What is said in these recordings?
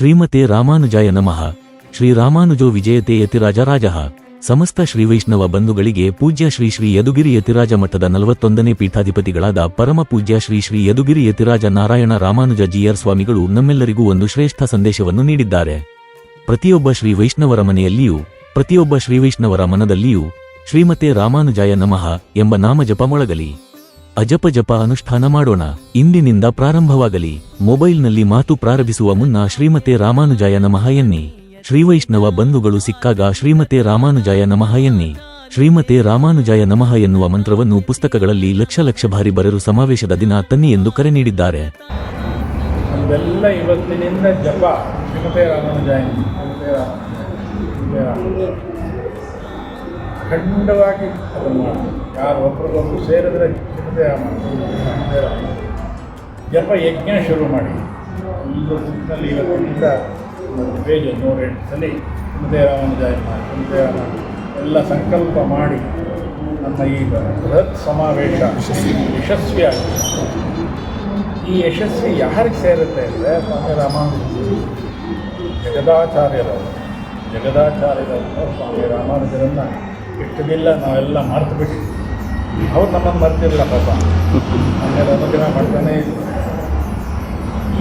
ಶ್ರೀಮತೆ ರಾಮಾನುಜಾಯ ನಮಃ. ಶ್ರೀ ರಾಮಾನುಜೋ ವಿಜಯತೆ ಯತಿರಾಜರಾಜ. ಸಮಸ್ತ ಶ್ರೀ ವೈಷ್ಣವ ಬಂಧುಗಳಿಗೆ ಪೂಜ್ಯ ಶ್ರೀ ಶ್ರೀ ಯದುಗಿರಿ ಯತಿರಾಜ ಮಠದ ನಲವತ್ತೊಂದನೇ ಪೀಠಾಧಿಪತಿಗಳಾದ ಪರಮ ಪೂಜ್ಯ ಶ್ರೀ ಶ್ರೀ ಯದುಗಿರಿ ಯತಿರಾಜ ನಾರಾಯಣ ರಾಮಾನುಜ ಜಿಯರ್ ಸ್ವಾಮಿಗಳು ನಮ್ಮೆಲ್ಲರಿಗೂ ಒಂದು ಶ್ರೇಷ್ಠ ಸಂದೇಶವನ್ನು ನೀಡಿದ್ದಾರೆ. ಪ್ರತಿಯೊಬ್ಬ ಶ್ರೀ ವೈಷ್ಣವರ ಮನೆಯಲ್ಲಿಯೂ, ಪ್ರತಿಯೊಬ್ಬ ಶ್ರೀ ವೈಷ್ಣವರ ಮನದಲ್ಲಿಯೂ ಶ್ರೀಮತೆ ರಾಮಾನುಜಾಯ ನಮಃ ಎಂಬ ನಾಮಜಪ ಮೊಳಗಲಿ. ಅಜಪ ಜಪ ಅನುಷ್ಠಾನ ಮಾಡೋಣ. ಇಂದಿನಿಂದ ಪ್ರಾರಂಭವಾಗಲಿ. ಮೊಬೈಲ್ನಲ್ಲಿ ಮಾತು ಪ್ರಾರಂಭಿಸುವ ಮುನ್ನ ಶ್ರೀಮತೆ ರಾಮಾನುಜಾಯ ನಮಃ ಎನ್ನಿ. ಶ್ರೀವೈಷ್ಣವ ಬಂಧುಗಳು ಸಿಕ್ಕಾಗ ಶ್ರೀಮತೆ ರಾಮಾನುಜಾಯ ನಮಃ ಎನ್ನಿ. ಶ್ರೀಮತೆ ರಾಮಾನುಜಾಯ ನಮಃ ಎನ್ನುವ ಮಂತ್ರವನ್ನು ಪುಸ್ತಕಗಳಲ್ಲಿ ಲಕ್ಷ ಲಕ್ಷ ಬಾರಿ ಬರೆರು ಸಮಾವೇಶದ ದಿನ ತನ್ನಿ ಎಂದು ಕರೆ ನೀಡಿದ್ದಾರೆ. ಇವತ್ತಿನಿಂದ ಜಪ. ಶ್ರೀಮತೆ ರಾಮಾನುಜಾಯ ಅಖಂಡವಾಗಿ ಅದನ್ನು ಯಾರು ಒಬ್ರಿಗೊಬ್ರು ಸೇರಿದ್ರೆ ರಾಮ ಜಪ ಯಜ್ಞ ಶುರು ಮಾಡಿ. ಒಂದು ಇವತ್ತಿನಿಂದ ಒಂದು ಪೇಜ್ ನೂರೆಂಟು ಸಲ ಶ್ರೀಮತೆ ಜಾಯ್ ಮಾಡಿ ರಾಮ ಎಲ್ಲ ಸಂಕಲ್ಪ ಮಾಡಿ ನಮ್ಮ ಈ ಬೃಹತ್ ಸಮಾವೇಶ ಯಶಸ್ವಿಯಾಗಿ ಈ ಯಶಸ್ವಿ ಯಾರಿಗೆ ಸೇರುತ್ತೆ ಅಂದರೆ ಸ್ವಾಮಿ ರಾಮಾನುಜರು. ಜಗದಾಚಾರ್ಯರವರು. ಜಗದಾಚಾರ್ಯರವರು ಸ್ವಾಮಿ ರಾಮಾನುಜರನ್ನು ಇಷ್ಟದಿಲ್ಲ ನಾವೆಲ್ಲ ಮರ್ತು ಬಿಟ್ಟು ಅವ್ರು ನಮ್ಮನ್ನು ಮರ್ತಿರಲಿಲ್ಲ ಪಾಪ. ಆಮೇಲೆ ಅನುಗ್ರಹ ಮಾಡ್ತಾನೆ.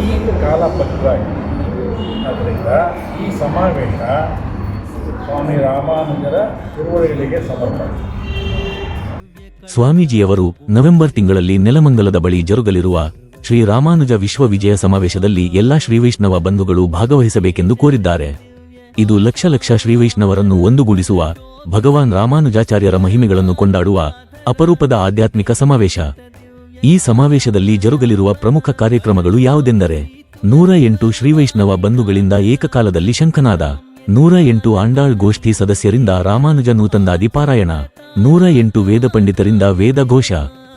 ಈಗ ಕಾಲ ಬದಲಾಗಿ ಆದ್ದರಿಂದ ಈ ಸಮಾವೇಶ ಸ್ವಾಮಿ ರಾಮಾನುಜರ ತಿರುವಳಿಗಳಿಗೆ ಸಮರ್ಪಣೆ. ಸ್ವಾಮೀಜಿಯವರು ನವೆಂಬರ್ ತಿಂಗಳಲ್ಲಿ ನೆಲಮಂಗಲದ ಬಳಿ ಜರುಗಲಿರುವ ಶ್ರೀ ರಾಮಾನುಜ ವಿಶ್ವ ವಿಜಯ ಸಮಾವೇಶದಲ್ಲಿ ಎಲ್ಲಾ ಶ್ರೀವೈಷ್ಣವ ಬಂಧುಗಳು ಭಾಗವಹಿಸಬೇಕೆಂದು ಕೋರಿದ್ದಾರೆ. ಇದು ಲಕ್ಷ ಲಕ್ಷ ಶ್ರೀವೈಷ್ಣವರನ್ನು ಒಂದುಗೂಡಿಸುವ ಭಗವಾನ್ ರಾಮಾನುಜಾಚಾರ್ಯರ ಮಹಿಮೆಗಳನ್ನು ಕೊಂಡಾಡುವ ಅಪರೂಪದ ಆಧ್ಯಾತ್ಮಿಕ ಸಮಾವೇಶ. ಈ ಸಮಾವೇಶದಲ್ಲಿ ಜರುಗಲಿರುವ ಪ್ರಮುಖ ಕಾರ್ಯಕ್ರಮಗಳು ಯಾವುದೆಂದರೆ ನೂರ ಎಂಟು ಶ್ರೀವೈಷ್ಣವ ಬಂಧುಗಳಿಂದ ಏಕಕಾಲದಲ್ಲಿ ಶಂಖನಾದ, ನೂರ ಎಂಟು ಆಂಡಾಳ್ ಗೋಷ್ಠಿ ಸದಸ್ಯರಿಂದ ರಾಮಾನುಜ ನೂತಂದಾದಿ ಪಾರಾಯಣ, ನೂರ ಎಂಟು ವೇದ ಪಂಡಿತರಿಂದ ವೇದ ಘೋಷ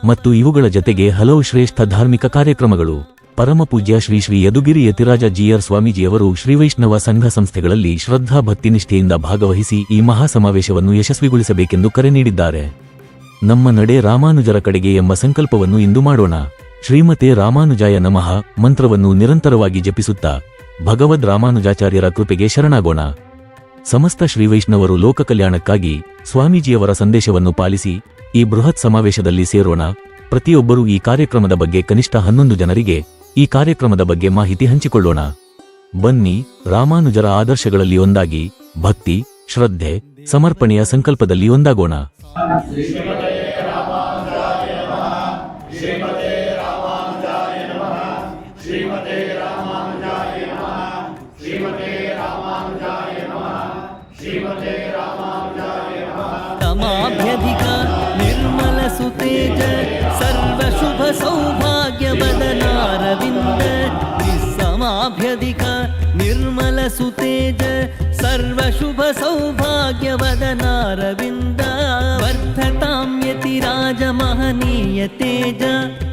ಮತ್ತು ಇವುಗಳ ಜತೆಗೆ ಹಲವು ಶ್ರೇಷ್ಠ ಧಾರ್ಮಿಕ ಕಾರ್ಯಕ್ರಮಗಳು. ಪರಮಪೂಜ್ಯ ಶ್ರೀ ಶ್ರೀ ಯದುಗಿರಿ ಯತಿರಾಜ ಜಿಯರ್ ಸ್ವಾಮೀಜಿಯವರು ಶ್ರೀವೈಷ್ಣವ ಸಂಘ ಸಂಸ್ಥೆಗಳಲ್ಲಿ ಶ್ರದ್ಧಾ ಭಕ್ತಿ ನಿಷ್ಠೆಯಿಂದ ಭಾಗವಹಿಸಿ ಈ ಮಹಾ ಸಮಾವೇಶವನ್ನು ಯಶಸ್ವಿಗೊಳಿಸಬೇಕೆಂದು ಕರೆ ನೀಡಿದ್ದಾರೆ. ನಮ್ಮ ನಡೆ ರಾಮಾನುಜರ ಕಡೆಗೆ ಎಂಬ ಸಂಕಲ್ಪವನ್ನು ಇಂದು ಮಾಡೋಣ. ಶ್ರೀಮತೆ ರಾಮಾನುಜಾಯ ನಮಃ ಮಂತ್ರವನ್ನು ನಿರಂತರವಾಗಿ ಜಪಿಸುತ್ತಾ ಭಗವದ್ ರಾಮಾನುಜಾಚಾರ್ಯರ ಕೃಪೆಗೆ ಶರಣಾಗೋಣ. ಸಮಸ್ತ ಶ್ರೀವೈಷ್ಣವರು ಲೋಕ ಕಲ್ಯಾಣಕ್ಕಾಗಿ ಸ್ವಾಮೀಜಿಯವರ ಸಂದೇಶವನ್ನು ಪಾಲಿಸಿ ಈ ಬೃಹತ್ ಸಮಾವೇಶದಲ್ಲಿ ಸೇರೋಣ. ಪ್ರತಿಯೊಬ್ಬರೂ ಈ ಕಾರ್ಯಕ್ರಮದ ಬಗ್ಗೆ ಕನಿಷ್ಠ ಹನ್ನೊಂದು ಜನರಿಗೆ ಈ ಕಾರ್ಯಕ್ರಮದ ಬಗ್ಗೆ ಮಾಹಿತಿ ಹಂಚಿಕೊಳ್ಳೋಣ. ಬನ್ನಿ ರಾಮಾನುಜರ ಆದರ್ಶಗಳಲ್ಲಿ ಒಂದಾಗಿ ಭಕ್ತಿ, ಶ್ರದ್ಧೆ, ಸಮರ್ಪಣೆಯ ಸಂಕಲ್ಪದಲ್ಲಿ ಒಂದಾಗೋಣ. ಸರ್ವ ಶುಭ ಸೌ निर्मलसुतेज सर्वशुभसौभाग्यवदनारविन्द वर्धतां यतिराजमहनीय तेज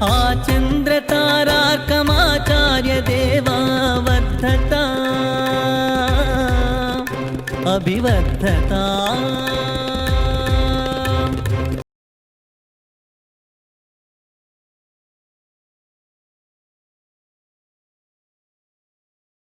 आचन्द्रतारार्कमाचार्य देवा वर्धता अभिवर्धता